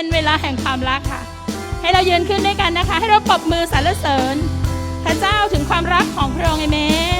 เป็นเวลาแห่งความรักค่ะ ให้เรายืนขึ้นด้วยกันนะคะ ให้เราปรบมือสรรเสริญ พระเจ้าถึงความรักของพระองค์เอเมน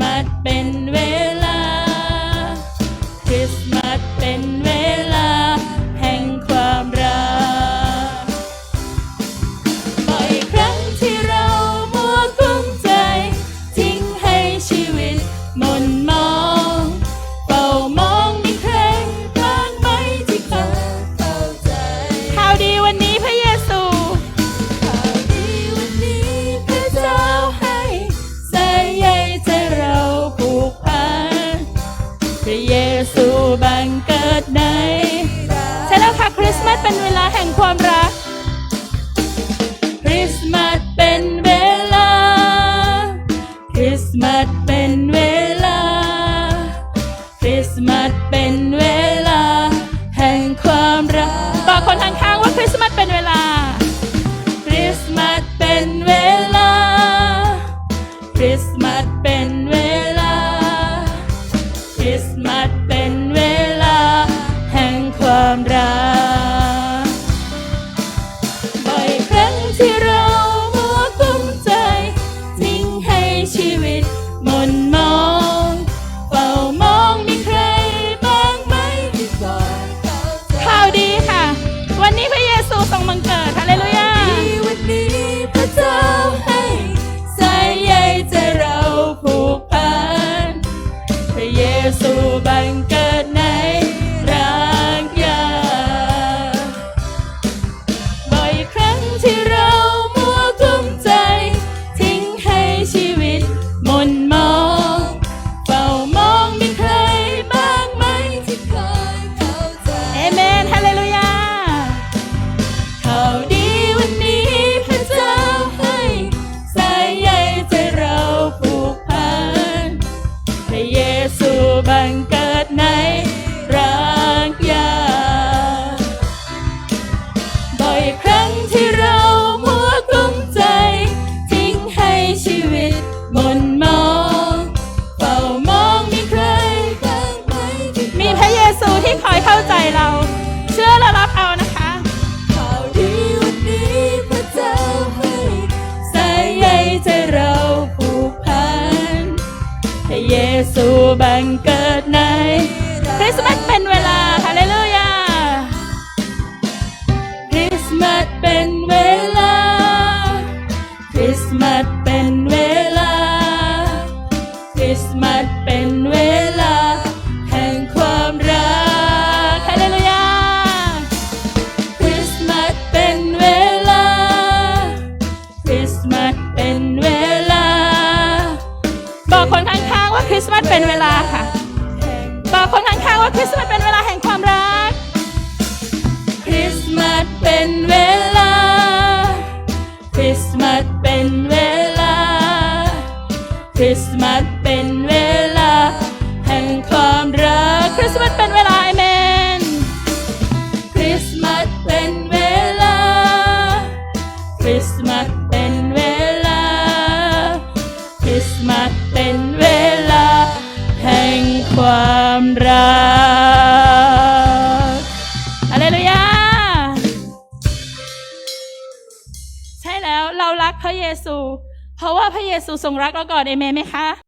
มัดเป็นเว ระเยซูบังเกิดในใช่แล้วค่ะคริสต์มาสเป็นเวลาแห่งความรัก คริสต์มาสเป็นเวลา คริสต์มาสเป็นเวลา คริสต์มาสเป็นเวลา แห่งความรักบอกคนข้างๆว่าคริสต์มาสเป็นเวลา คริสต์มาสเป็นเวลา คริสต์มาส วิ บังเกิดในรักยาบ่อยครั้งที่เรามัวกลุ้มใจ ทิ้งให้ชีวิตหมนมองเฝ้ามองมีใครบ้างไหมที่มีพระเยซูที่คอยเข้าใจเรา เชื่อและรับเอานะคะ ข่าวดีวันนี้พระเจ้าให้สายใยใจเราผูกพันพระเยซูบังเกิด ริสต์มาสเป็นเวลา คริสต์มาสเป็นเวลา แห่งความรักฮาเลลูยา คริสต์มาสเป็นเวลา คริสต์มาสเป็นเวลา บอกคนข้างๆว่าคริสต์มาสเป็นเวลาค่ะ บอกคนข้างๆว่าคริสต์มาสเป็นเวลาแห่งความรัก คริสต์มาสเป็นเว ริสต์มาสเป็นเวลา แห่งความรักคริสต์มาสเป็นเวลาเอเมนคริสต์มาสเป็นเวลาคริสต์มาสเป็นเวลาคริสต์มาสเป็นเวลา แห่งความรักฮาเลลูยาใช่แล้วเรารักพระเยซู เพราะว่าพระเยซูทรงรักเราก่อนเอเมนไหมคะ